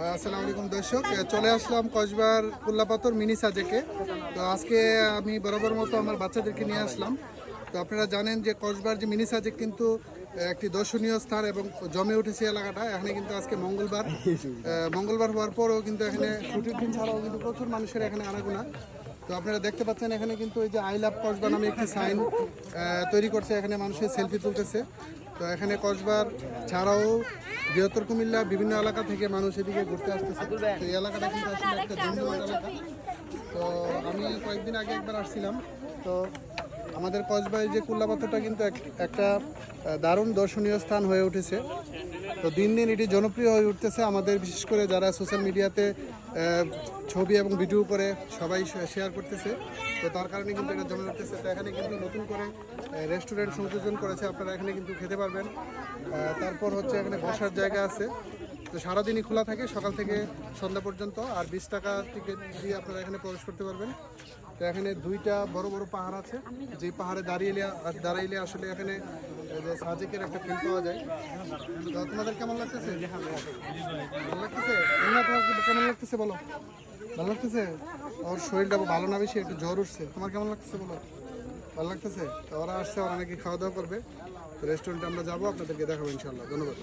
আসসালামু আলাইকুম দর্শক চলে আসলাম কসবার কুল্লাপাতর মিনি সাজেকে। তো আজকে আমি বরাবর মতো আমার বাচ্চাদেরকে নিয়ে আসলাম। তো আপনারা জানেন যে কসবার যে মিনি সাজেক কিন্তু একটি দর্শনীয় স্থান এবং জমে উঠেছে এলাকাটা। এখানে কিন্তু আজকে মঙ্গলবার মঙ্গলবার হওয়ার পরও কিন্তু এখানে ছুটির দিন ছাড়াও কিন্তু প্রচুর মানুষের এখানে আনাগোনা। তো আপনারা দেখতে পাচ্ছেন এখানে কিন্তু এই যে আই লাভ কসবা নামে একটি সাইন তৈরি করছে। এখানে মানুষের সেলফি তুলতেছে। তো এখানে কসবার ছাড়াও বৃহত্তর কুমিল্লা বিভিন্ন এলাকা থেকে মানুষ এদিকে ঘুরতে আসতেছে। তো এই এলাকাটা কিন্তু আসলে একটা ধন্যবাদ এলাকা। তো আমি কয়েকদিন আগে একবার আসছিলাম। তো আমাদের কসবায় যে কুল্লাপাথরটা কিন্তু এক- একটা দারুণ দর্শনীয় স্থান হয়ে উঠেছে। তো দিন দিন এটি জনপ্রিয় হয়ে উঠতেছে। আমাদের বিশেষ করে যারা সোশ্যাল মিডিয়াতে ছবি এবং ভিডিও করে সবাই শেয়ার করতেছে। তো তার কারণে কিন্তু এটা জমে উঠতেছে। তো এখানে কিন্তু নতুন করে রেস্টুরেন্ট সংযোজন করেছে। আপনারা এখানে কিন্তু খেতে পারবেন। তারপর হচ্ছে এখানে বসার জায়গা আছে। তো সারাদিনই খোলা থাকে। সকাল থেকে সন্ধ্যা পর্যন্ত। আর বিশ টাকা টিকিট দিয়ে আপনারা এখানে প্রবেশ করতে পারবেন। তো এখানে দুইটা বড় বড় পাহাড় আছে। যে পাহাড়ে দাঁড়িয়ে দাঁড়াইলে আসলে এখানে সাজেকের একটা ফিল পাওয়া যায়। তো তোমাদের কেমন লাগতেছে? ভালো লাগতেছে? কেমন লাগতেছে বলো? ভালো লাগতেছে? ওর শরীরটা ভালো না বেশি, একটু জ্বর উঠছে। তোমার কেমন লাগতেছে বলো? ভালো লাগতেছে? তো ওরা আসছে, ওরা নাকি খাওয়া দাওয়া করবে রেস্টুরেন্টে আমরা যাব, আপনাদেরকে দেখাবো ইনশাল্লাহ ধন্যবাদ।